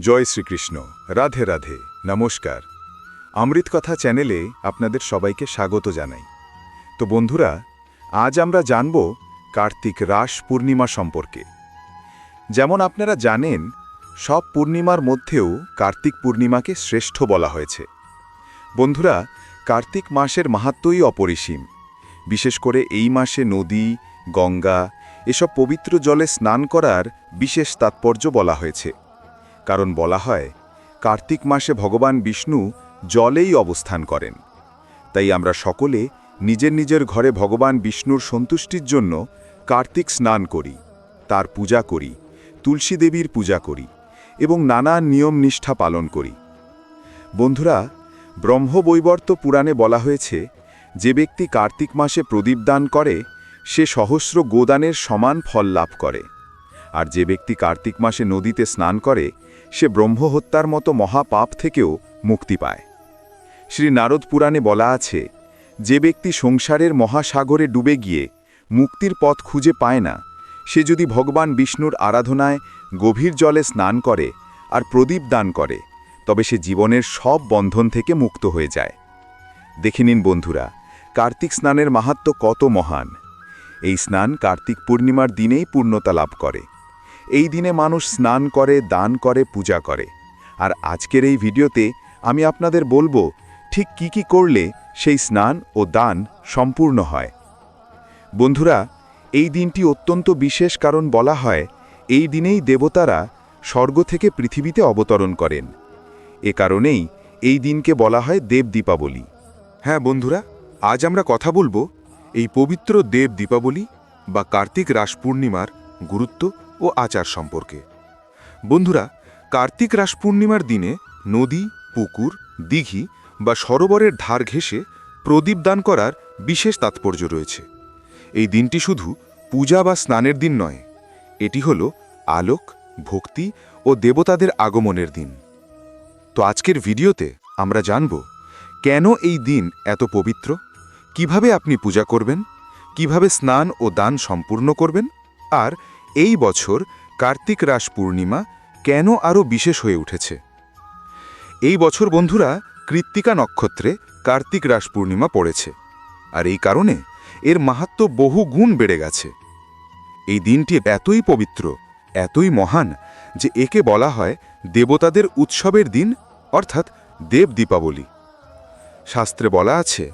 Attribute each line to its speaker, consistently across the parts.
Speaker 1: জয় শ্রীকৃষ্ণ। রাধে রাধে। নমস্কার। অমৃত কথা চ্যানেলে আপনাদের সবাইকে স্বাগত জানাই। তো বন্ধুরা, আজ আমরা জানব কার্তিক রাস পূর্ণিমা সম্পর্কে। যেমন আপনারা জানেন, সব পূর্ণিমার মধ্যেও কার্তিক পূর্ণিমাকে শ্রেষ্ঠ বলা হয়েছে। বন্ধুরা, কার্তিক মাসের মাহাত্মই অপরিসীম। বিশেষ করে এই মাসে নদী, গঙ্গা, এসব পবিত্র জলে স্নান করার বিশেষ তাৎপর্য বলা হয়েছে। কারণ বলা হয়, কার্তিক মাসে ভগবান বিষ্ণু জলেই অবস্থান করেন। তাই আমরা সকলে নিজের নিজের ঘরে ভগবান বিষ্ণুর সন্তুষ্টির জন্য কার্তিক স্নান করি, তার পূজা করি, তুলসী দেবীর পূজা করি এবং নানা নিয়ম নিষ্ঠা পালন করি। বন্ধুরা, ব্রহ্মবৈবর্ত পুরাণে বলা হয়েছে, যে ব্যক্তি কার্তিক মাসে প্রদীপ দান করে, সে সহস্র গোদানের সমান ফল লাভ করে। আর যে ব্যক্তি কার্তিক মাসে নদীতে স্নান করে, সে ব্রহ্মহত্যার মতো মহাপাপ থেকেও মুক্তি পায়। শ্রী নারদ পুরাণে বলা আছে, যে ব্যক্তি সংসারের মহাসাগরে ডুবে গিয়ে মুক্তির পথ খুঁজে পায় না, সে যদি ভগবান বিষ্ণুর আরাধনায় গভীর জলে স্নান করে আর প্রদীপ দান করে, তবে সে জীবনের সব বন্ধন থেকে মুক্ত হয়ে যায়। দেখে নিন বন্ধুরা, কার্তিক স্নানের মাহাত্ম কত মহান। এই স্নান কার্তিক পূর্ণিমার দিনেই পূর্ণতা লাভ করে। এই দিনে মানুষ স্নান করে, দান করে, পূজা করে। আর আজকের এই ভিডিওতে আমি আপনাদের বলব, ঠিক কি কি করলে সেই স্নান ও দান সম্পূর্ণ হয়। বন্ধুরা, এই দিনটি অত্যন্ত বিশেষ কারণ বলা হয়, এই দিনেই দেবতারা স্বর্গ থেকে পৃথিবীতে অবতরণ করেন। এ কারণেই এই দিনকে বলা হয় দেব দীপাবলি।
Speaker 2: হ্যাঁ বন্ধুরা, আজ আমরা কথা বলব এই পবিত্র দেব দীপাবলি বা কার্তিক রাস পূর্ণিমার গুরুত্ব ও আচার সম্পর্কে। বন্ধুরা, কার্তিক রাস পূর্ণিমার দিনে নদী, পুকুর, দিঘি বা সরোবরের ধার ঘেঁষে প্রদীপ দান করার বিশেষ তাৎপর্য রয়েছে। এই দিনটি শুধু পূজা বা স্নানের দিন নয়, এটি হল আলোক, ভক্তি ও দেবতাদের আগমনের দিন। তো আজকের ভিডিওতে আমরা জানব, কেন এই দিন এত পবিত্র? কীভাবে আপনি পূজা করবেন? কীভাবে স্নান ও দান সম্পূর্ণ করবেন? আর এই বছর কার্তিক রাস পূর্ণিমা কেন আরও বিশেষ হয়ে উঠেছে? এই বছর বন্ধুরা কৃত্তিকা নক্ষত্রে কার্তিক রাস পূর্ণিমা পড়েছে, আর এই কারণে এর মাহাত্ম বহু গুণ বেড়ে গেছে। এই দিনটি এতই পবিত্র, এতই মহান, যে একে বলা হয় দেবতাদের উৎসবের দিন, অর্থাৎ দেব দীপাবলি। শাস্ত্রে বলা আছে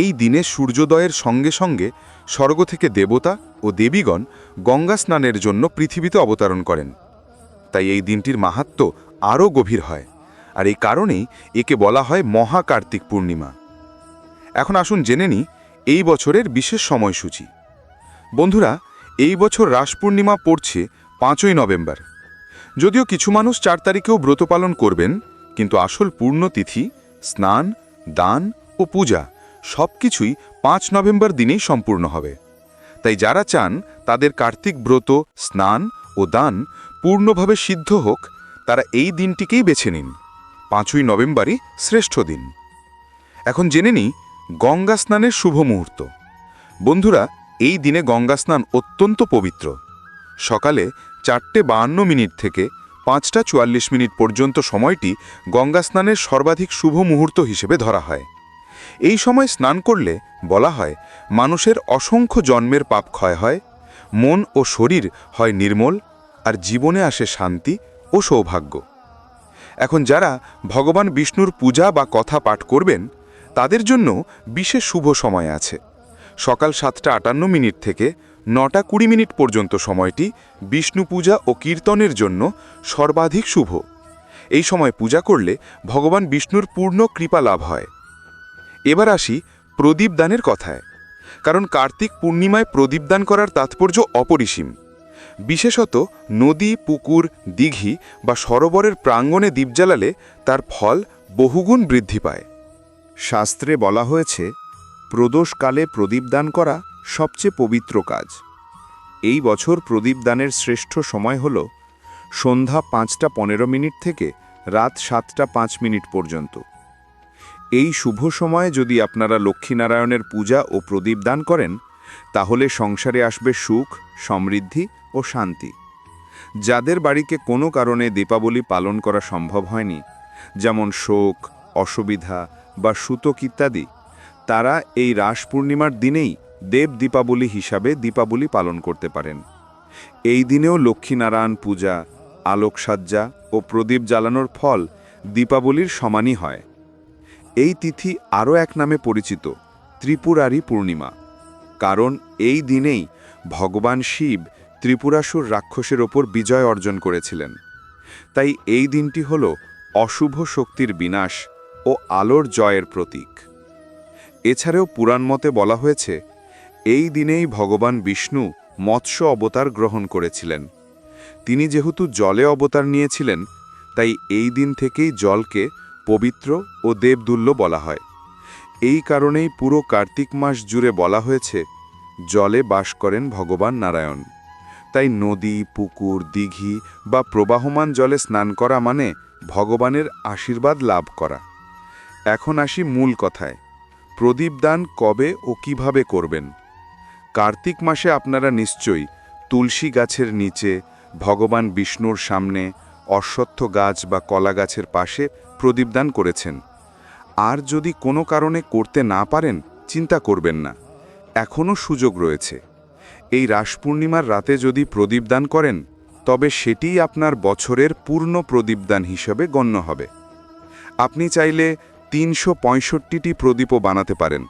Speaker 2: এই দিনে সূর্যোদয়ের সঙ্গে সঙ্গে স্বর্গ থেকে দেবতা ও দেবীগণ গঙ্গা স্নানের জন্য পৃথিবীতে অবতরণ করেন। তাই এই দিনটির মাহাত্ম আরও গভীর হয়, আর এই কারণেই একে বলা হয় মহাকার্তিক পূর্ণিমা। এখন আসুন জেনে নিই এই বছরের বিশেষ সময়সূচি। বন্ধুরা, এই বছর রাস পূর্ণিমা পড়ছে পাঁচই নভেম্বর। যদিও কিছু মানুষ চার তারিখেও ব্রত পালন করবেন, কিন্তু আসল পূর্ণতিথি স্নান, দান ও পূজা সব কিছুই পাঁচ নভেম্বর দিনেই সম্পূর্ণ হবে। তাই যারা চান তাদের কার্তিক ব্রত, স্নান ও দান পূর্ণভাবে সিদ্ধ হোক, তারা এই দিনটিকেই বেছে নিন। পাঁচই নভেম্বরই শ্রেষ্ঠ দিন। এখন জেনে নিই গঙ্গা স্নানের শুভ মুহূর্ত। বন্ধুরা, এই দিনে গঙ্গা স্নান অত্যন্ত পবিত্র। সকালে চারটে বাহান্ন মিনিট থেকে পাঁচটা চুয়াল্লিশ মিনিট পর্যন্ত সময়টি গঙ্গা স্নানের সর্বাধিক শুভ মুহূর্ত হিসেবে ধরা হয়। এই সময় স্নান করলে, বলা হয়, মানুষের অসংখ্য জন্মের পাপ ক্ষয় হয়, মন ও শরীর হয় নির্মল, আর জীবনে আসে শান্তি ও সৌভাগ্য। এখন যারা ভগবান বিষ্ণুর পূজা বা কথা পাঠ করবেন, তাদের জন্য বিশেষ শুভ সময় আছে। সকাল সাতটা আটান্ন মিনিট থেকে নটা কুড়ি মিনিট পর্যন্ত সময়টি বিষ্ণু পূজা ও কীর্তনের জন্য সর্বাধিক শুভ। এই সময় পূজা করলে ভগবান বিষ্ণুর পূর্ণ কৃপা লাভ হয়। এবার আসি প্রদীপ দানের কথায়। কারণ কার্তিক পূর্ণিমায় প্রদীপ দান করার তাৎপর্য অপরিসীম। বিশেষত নদী, পুকুর, দিঘি বা সরোবরের প্রাঙ্গণে দ্বীপ জ্বালালে তার ফল বহুগুণ বৃদ্ধি পায়।
Speaker 1: শাস্ত্রে বলা হয়েছে, প্রদোষকালে প্রদীপ দান করা সবচেয়ে পবিত্র কাজ। এই বছর প্রদীপ দানের শ্রেষ্ঠ সময় হল সন্ধ্যা পাঁচটা পনেরো মিনিট থেকে রাত সাতটা পাঁচ মিনিট পর্যন্ত। এই শুভ সময়ে যদি আপনারা লক্ষ্মীনারায়ণের পূজা ও প্রদীপ দান করেন, তাহলে সংসারে আসবে সুখ, সমৃদ্ধি ও শান্তি। যাদের বাড়িকে কোনো কারণে দীপাবলি পালন করা সম্ভব হয়নি, যেমন শোক, অসুবিধা বা সুতক ইত্যাদি, তারা এই রাস পূর্ণিমার দিনেই দেব দীপাবলি হিসাবে দীপাবলি পালন করতে পারেন। এই দিনেও লক্ষ্মীনারায়ণ পূজা, আলোকসজ্জা ও প্রদীপ জ্বালানোর ফল দীপাবলির সমানই হয়। এই তিথি আরও এক নামে পরিচিত ত্রিপুরারি পূর্ণিমা। কারণ এই দিনেই ভগবান শিব ত্রিপুরাসুর রাক্ষসের ওপর বিজয় অর্জন করেছিলেন। তাই এই দিনটি হল অশুভ শক্তির বিনাশ ও আলোর জয়ের প্রতীক। এছাড়াও পুরাণমতে বলা হয়েছে, এই দিনেই ভগবান বিষ্ণু মৎস্য অবতার গ্রহণ করেছিলেন। তিনি যেহেতু জলে অবতার নিয়েছিলেন, তাই এই দিন থেকেই জলকে পবিত্র ও দেবদুল্য বলা হয়। এই কারণেই পুরো কার্তিক মাস জুড়ে বলা হয়েছে, জলে বাস করেন ভগবান নারায়ণ। তাই নদী, পুকুর, দিঘি বা প্রবাহমান জলে স্নান করা মানে ভগবানের আশীর্বাদ লাভ করা। এখন আসি মূল কথায়, প্রদীপ দান কবে ও কীভাবে করবেন? কার্তিক মাসে আপনারা নিশ্চয়ই তুলসী গাছের নিচে, ভগবান বিষ্ণুর সামনে, অশ্বত্থ গাছ বা কলা গাছের পাশে প্রদীপদান করেছেন। আর যদি কোনো কারণে করতে না পারেন, চিন্তা করবেন না। এখনও সুযোগ রয়েছে। এই রাস পূর্ণিমার রাতে যদি প্রদীপদান করেন, তবে সেটিই আপনার বছরের পূর্ণ প্রদীপদান হিসেবে গণ্য হবে। আপনি চাইলে তিনশো পঁয়ষট্টিটি প্রদীপও বানাতে পারেন।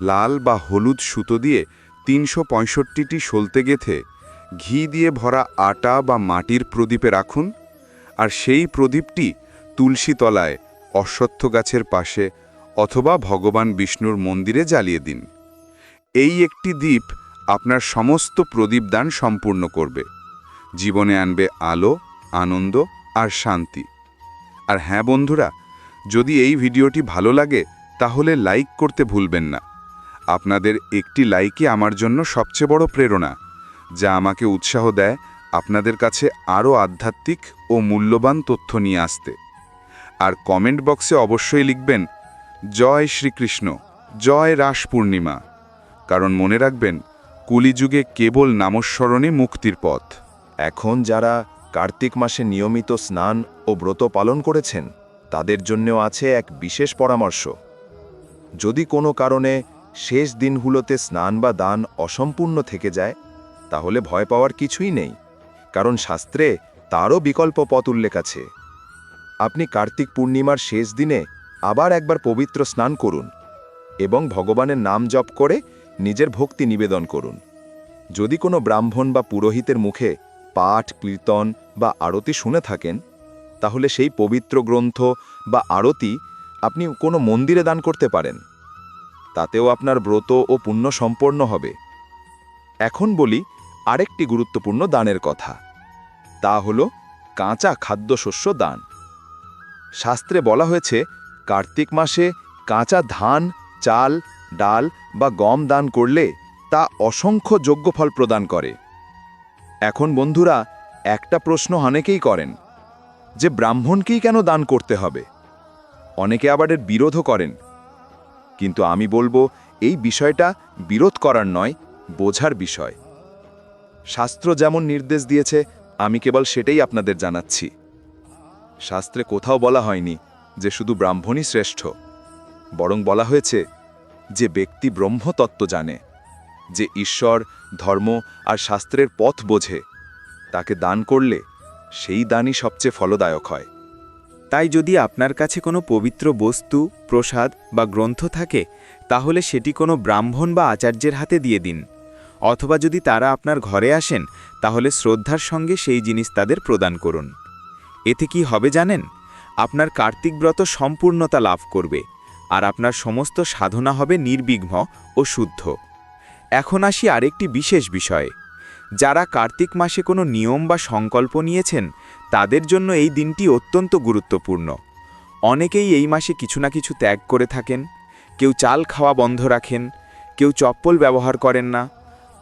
Speaker 1: লাল বা হলুদ সুতো দিয়ে তিনশো পঁয়ষট্টিটি সলতে গেথে ঘি দিয়ে ভরা আটা বা মাটির প্রদীপে রাখুন। আর সেই প্রদীপটি তুলসী তলায় অশ্বত্থ গাছের পাশে অথবা ভগবান বিষ্ণুর মন্দিরে জ্বালিয়ে দিন। এই একটি দ্বীপ আপনার সমস্ত প্রদীপ দান সম্পূর্ণ করবে। জীবনে আনবে আলো, আনন্দ আর শান্তি। আর হ্যাঁ বন্ধুরা, যদি এই ভিডিওটি ভালো লাগে, তাহলে লাইক করতে ভুলবেন না। আপনাদের একটি লাইকই আমার জন্য সবচেয়ে বড় প্রেরণা, যা আমাকে উৎসাহ দেয় আপনাদের কাছে আরও আধ্যাত্মিক ও মূল্যবান তথ্য নিয়ে আসতে। আর কমেন্ট বক্সে অবশ্যই লিখবেন, জয় শ্রীকৃষ্ণ, জয় রাস পূর্ণিমা। কারণ মনে রাখবেন, কুলিযুগে কেবল নামস্মরণে মুক্তির পথ।
Speaker 3: এখন যারা কার্তিক মাসে নিয়মিত স্নান ও ব্রত পালন করেছেন, তাদের জন্যও আছে এক বিশেষ পরামর্শ। যদি কোনো কারণে শেষ দিনগুলোতে স্নান বা দান অসম্পূর্ণ থেকে যায়, তাহলে ভয় পাওয়ার কিছুই নেই। কারণ শাস্ত্রে তারও বিকল্প পথ উল্লেখ আছে। আপনি কার্তিক পূর্ণিমার শেষ দিনে আবার একবার পবিত্র স্নান করুন এবং ভগবানের নাম জপ করে নিজের ভক্তি নিবেদন করুন। যদি কোনো ব্রাহ্মণ বা পুরোহিতের মুখে পাঠ, কীর্তন বা আরতি শুনে থাকেন, তাহলে সেই পবিত্র গ্রন্থ বা আরতি আপনি কোনো মন্দিরে দান করতে পারেন। তাতেও আপনার ব্রত ও পুণ্য সম্পন্ন হবে। এখন বলি আরেকটি গুরুত্বপূর্ণ দানের কথা। তা হল কাঁচা খাদ্যশস্য দান। শাস্ত্রে বলা হয়েছে, কার্তিক মাসে কাঁচা ধান, চাল, ডাল বা গম দান করলে তা অসংখ্য যোগ্যফল প্রদান করে। এখন বন্ধুরা, একটা প্রশ্ন অনেকেই করেন, যে ব্রাহ্মণকেই কেন দান করতে হবে? অনেকে আবার এর বিরোধও করেন। কিন্তু আমি বলব, এই বিষয়টা বিরোধ করার নয়, বোঝার বিষয়। শাস্ত্র যেমন নির্দেশ দিয়েছে, আমি কেবল সেটাই আপনাদের জানাচ্ছি। শাস্ত্রে কোথাও বলা হয়নি যে শুধু ব্রাহ্মণই শ্রেষ্ঠ। বরং বলা হয়েছে যে ব্যক্তি ব্রহ্মতত্ত্ব জানে, যে ঈশ্বর, ধর্ম আর শাস্ত্রের পথ বোঝে, তাকে দান করলে সেই দানই সবচেয়ে ফলদায়ক হয়।
Speaker 4: তাই যদি আপনার কাছে কোনো পবিত্র বস্তু, প্রসাদ বা গ্রন্থ থাকে, তাহলে সেটি কোনো ব্রাহ্মণ বা আচার্যের হাতে দিয়ে দিন। অথবা যদি তারা আপনার ঘরে আসেন, তাহলে শ্রদ্ধার সঙ্গে সেই জিনিস তাদের প্রদান করুন। এতে কি হবে জানেন? আপনার কার্তিক ব্রত সম্পূর্ণতা লাভ করবে, আর আপনার সমস্ত সাধনা হবে নির্বিঘ্ন ও শুদ্ধ। এখন আসি আরেকটি বিশেষ বিষয়ে। যারা কার্তিক মাসে কোনো নিয়ম বা সংকল্প নিয়েছেন, তাদের জন্য এই দিনটি অত্যন্ত গুরুত্বপূর্ণ। অনেকেই এই মাসে কিছু না কিছু ত্যাগ করে থাকেন, কেউ চাল খাওয়া বন্ধ রাখেন, কেউ চপ্পল ব্যবহার করেন না,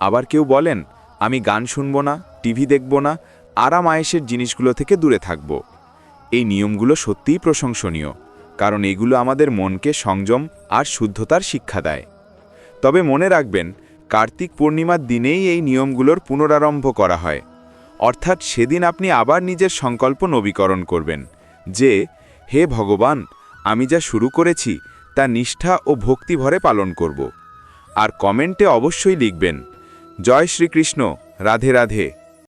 Speaker 4: আবার কেউ বলেন, আমি গান শুনব না, টিভি দেখব না আরাম আয়েসের জিনিসগুলো থেকে দূরে থাকব। এই নিয়মগুলো সত্যিই প্রশংসনীয়, কারণ এগুলো আমাদের মনকে সংযম আর শুদ্ধতার শিক্ষা দেয়। তবে মনে রাখবেন, কার্তিক পূর্ণিমার দিনেই এই নিয়মগুলোর পুনরারম্ভ করা হয়। অর্থাৎ সেদিন আপনি আবার নিজের সংকল্প নবীকরণ করবেন যে, হে ভগবান, আমি যা শুরু করেছি, তা নিষ্ঠা ও ভক্তি ভরে পালন করব। আর কমেন্টে অবশ্যই লিখবেন, জয় শ্রীকৃষ্ণ, রাধে রাধে।